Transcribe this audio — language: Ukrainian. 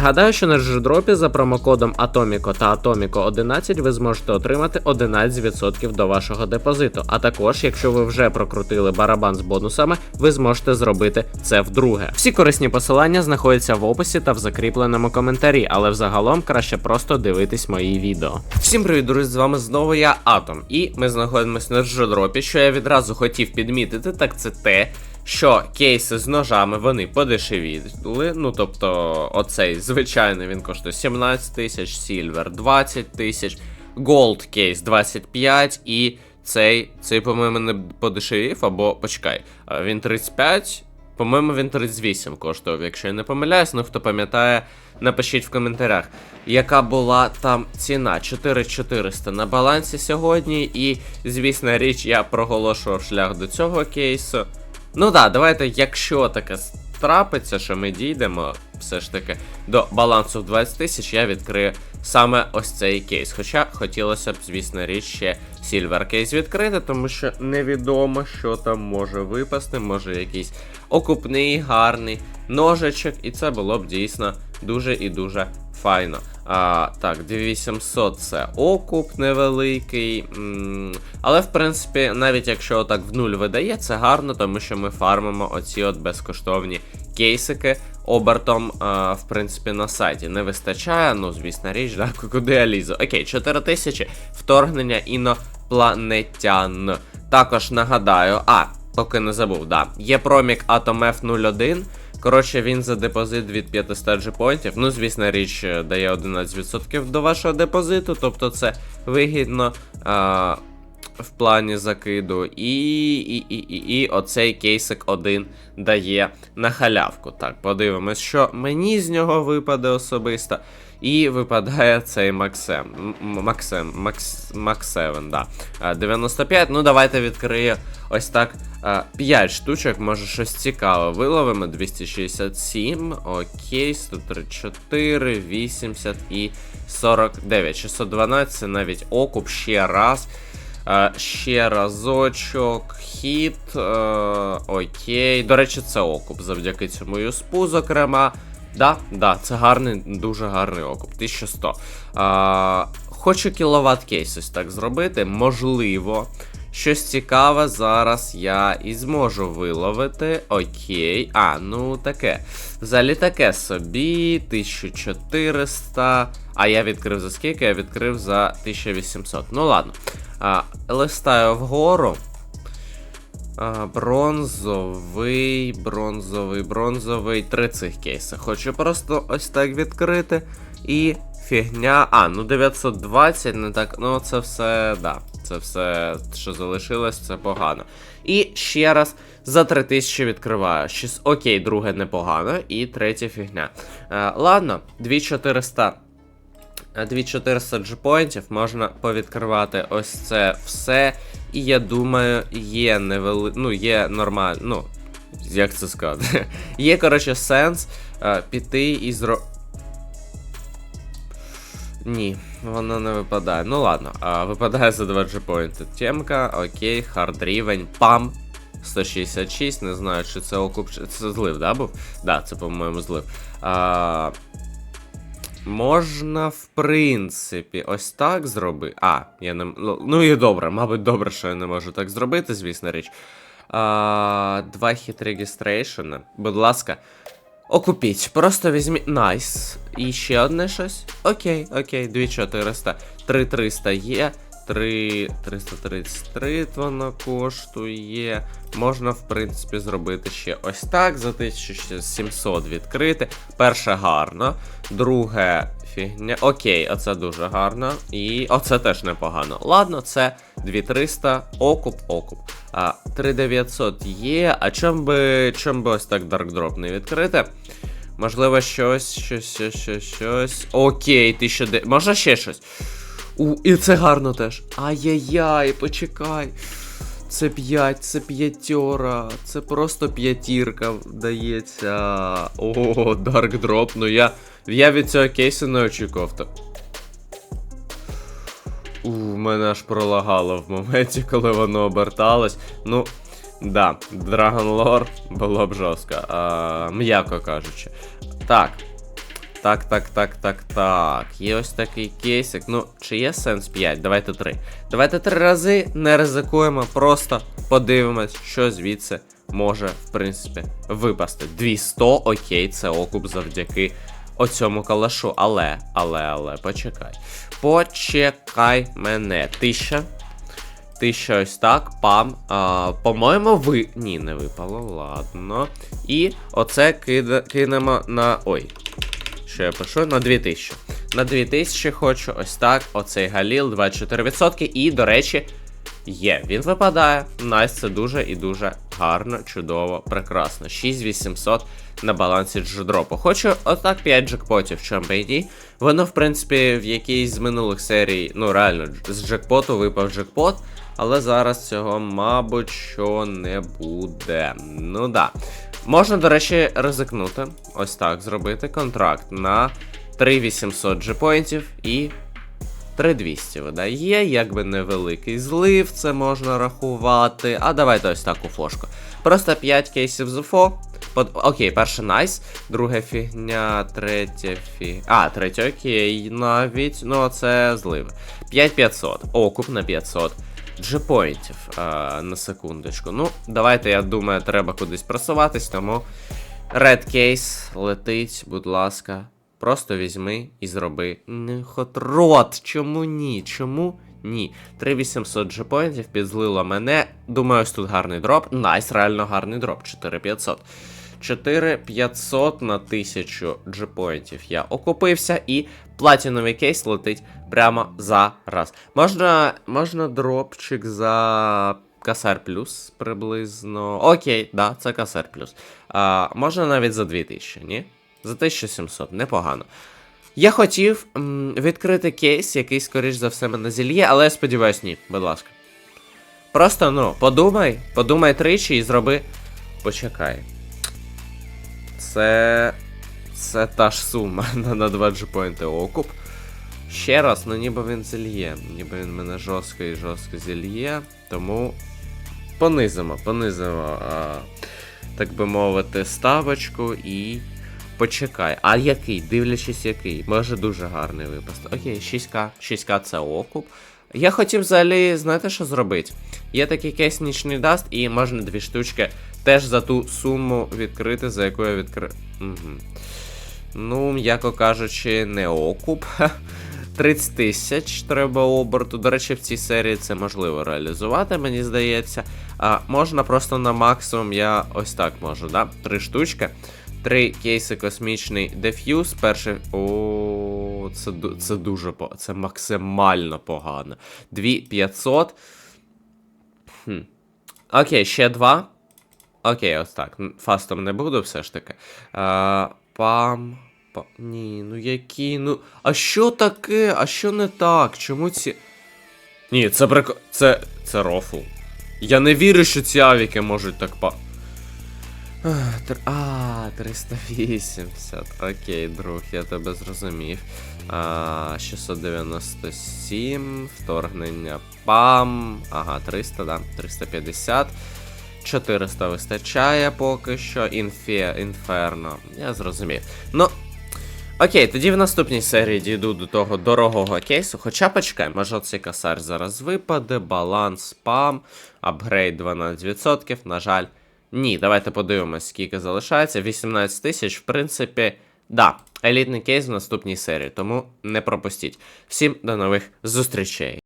Нагадаю, що на джедропі за промокодом Atomico та Atomico 11 ви зможете отримати 11% до вашого депозиту. А також, якщо ви вже прокрутили барабан з бонусами, ви зможете зробити це вдруге. Всі корисні посилання знаходяться в описі та в закріпленому коментарі, але взагалом краще просто дивитись мої відео. Всім привіт, друзі! З вами знову я Атом, і ми знаходимося на джедропі. Що я відразу хотів підмітити, так це те. Що кейси з ножами вони подешевіли. Ну тобто, оцей звичайний він коштує 17 тисяч, Сільвер 20 тисяч, Gold кейс 25 і цей, цей, по-моєму, не подешевів, або почекай, він 35. По-моєму, він 38 коштував, якщо я не помиляюсь, ну хто пам'ятає, напишіть в коментарях, яка була там ціна 4400 на балансі сьогодні. І, звісно, річ, я проголошував шлях до цього кейсу. Ну да, давайте, якщо таке трапиться, що ми дійдемо все ж таки до балансу в 20 тисяч, я відкрию саме ось цей кейс. Хоча хотілося б, звісно, річ ще Silver кейс відкрити, тому що невідомо, що там може випасти, може якийсь окупний, гарний ножичок, і це було б дійсно дуже і дуже файно. А, Так, 2800 це окуп невеликий. Але, в принципі, навіть якщо так в нуль видає, це гарно, тому що ми фармимо оці от безкоштовні кейсики обертом, а, в принципі, на сайті. Не вистачає, ну, звісно, річ, да, куди я лізу. Окей, 4000 вторгнення інопланетян. Також нагадаю, а, поки не забув, да. Є промік Atom F01. Коротше, він за депозит від 500 джипоінтів. Ну, звісно, річ е, дає 11% до вашого депозиту, тобто це вигідно а, в плані закиду. І, і, і, і, і оцей кейсик один дає на халявку. Так, подивимось, що мені з нього випаде особисто. І випадає цей Максем. Максем, Макс, Максевен, да. 95. Ну, давайте відкрию ось так. 5 штучок, може щось цікаве. Виловимо 267. Окей, 134, 80 і 49. 612 це навіть окуп ще раз. Ще разочок. Хіт. Окей. До речі, це окуп. Завдяки цьому юспу, зокрема. Да, да, це гарний, дуже гарний окуп. 1100. Хочу кіловат кейс ось так зробити. Можливо. Щось цікаве зараз я і зможу виловити. Окей. А, ну таке. Взагалі таке собі. 1400. А я відкрив за скільки? Я відкрив за 1800. Ну ладно. А, Листаю вгору. А, Бронзовий, бронзовий, бронзовий. Три цих кейси. Хочу просто ось так відкрити. І фігня. А, ну 920, не так. Ну, це все, да. Це все, що залишилось, це погано. І ще раз за 3000 відкриваю. Щось, окей, друге непогано. І третя фігня. Е, ладно, 2400. 2400 джипоінтів можна повідкривати ось це все. І я думаю, є невели... ну, є нормально. Ну, як це сказати? є, коротше, сенс е, піти і зро. Ні, воно не випадає. Ну ладно, а, випадає за 2 джипоінти. Темка, окей, хард рівень, пам. 166, не знаю, чи це окуп. Це злив, да, був? Да, це, по-моєму, злив. А, Можна, в принципі, ось так зробити. А, я не. Ну, ну і добре, мабуть, добре, що я не можу так зробити, звісно річ. А, Два хіт регістрейшена. Будь ласка. Окупіть, просто візьміть. Найс. І ще одне щось. Окей, окей, 2400. 3300 є. 3 333 воно коштує. Можна, в принципі, зробити ще ось так. За 1700 відкрити. Перше гарно. Друге фігня. Окей, оце дуже гарно. І оце теж непогано. Ладно, це 2300, окуп, окуп. А 3900 є. А чом би чом би ось так Drop не відкрити? Можливо, щось, щось, щось, щось, щось. Окей, 1000. Може ще щось. У, і це гарно теж. Ай-яй-яй, почекай. Це 5, це п'ятьора, це просто п'ятірка вдається. О, Dark Drop. Ну я я від цього кейсу не очікував. то. У, мене аж пролагало в моменті, коли воно оберталось. Ну, да, Dragon Lore було б жорстко, а, м'яко кажучи. Так. Так, так, так, так, так. Є ось такий кейсик. Ну, чи є сенс 5? Давайте 3. Давайте 3 рази, не ризикуємо, просто подивимось, що звідси може, в принципі, випасти. 200, окей, це окуп завдяки оцьому калашу. Але, але, але, почекай. Почекай мене. Тисяча. Тисяча ось так, пам. По-моєму, ви. Ні, не випало, ладно. І оце кида... кинемо на. Ой. Що я пишу? На 2000. На 2000 хочу ось так. Оцей Галіл 24%. І, до речі, є. Він випадає. Найс, це дуже і дуже гарно, чудово, прекрасно. 6800 на балансі джедропу. Хочу отак 5 джекпотів в Чампейді. Воно, в принципі, в якійсь з минулих серій, ну реально, з джекпоту випав джекпот. Але зараз цього, мабуть, що не буде. Ну да. Можна, до речі, ризикнути. Ось так зробити контракт на 3800 джепоінтів і 3200 видає, якби невеликий злив, це можна рахувати. А давайте ось так у фошку. Просто 5 кейсів з УФО. Под... Окей, перше найс, друге фігня, третє фі. А, третє окей, навіть. Ну, це зливи. 5500. Окуп на 500 джепоінтів а, на секундочку. Ну, давайте, я думаю, треба кудись просуватись, тому. Red Case летить, будь ласка. Просто візьми і зроби. Не хотрот. Чому ні? Чому ні? 3800 джепоінтів підзлило мене. Думаю, ось тут гарний дроп. Найс, реально гарний дроп. 4500. 4500 на 1000 джепоінтів я окупився і платіновий кейс летить прямо зараз. Можна, можна дропчик за касар плюс приблизно. Окей, да, це касар плюс. А, можна навіть за 2000, ні? За 1700, непогано. Я хотів м, відкрити кейс, який, скоріш за все, мене зільє, але я сподіваюсь, ні, будь ласка. Просто, ну, подумай, подумай тричі і зроби. Почекай. Це. Це та ж сума на, на 2 джепоінти окуп. Ще раз, ну ніби він зільє. Ніби він мене жорстко і жорстко зільє. Тому понизимо, понизимо, а, так би мовити, ставочку і. Почекай, а який? Дивлячись, який. Може дуже гарний випаст. Окей, 6К. 6К це окуп. Я хотів взагалі, знаєте, що зробити? Є такий кейс нічний даст, і можна дві штучки теж за ту суму відкрити, за яку я відкрив. Угу. Ну, м'яко кажучи, не окуп. 30 тисяч треба оберту. До речі, в цій серії це можливо реалізувати, мені здається. А, можна просто на максимум, я ось так можу, да? Три штучки. Три кейси космічний деф'юз. Перший. О, це, це дуже. Це максимально погано. 2500. Хм. Окей, ще два. Окей, ось так. Фастом не буду все ж таки. А, пам. Па... Ні, ну які, ну. А що таке? А що не так? Чому ці. Ні, це прик... Це. Це рофл. Я не вірю, що ці авіки можуть так па. А, 380. Окей, друг, я тебе зрозумів. А, 697, вторгнення ПАМ. Ага, 300, да. 350. 400 вистачає поки що. Інфе, інферно. Я зрозумів. Ну. Окей, тоді в наступній серії дійду до того дорогого кейсу. Хоча почекай, може цей косар зараз випаде, баланс, спам, апгрейд 12%. На жаль, ні, давайте подивимось, скільки залишається. 18 тисяч, в принципі, да, елітний кейс в наступній серії, тому не пропустіть. Всім до нових зустрічей.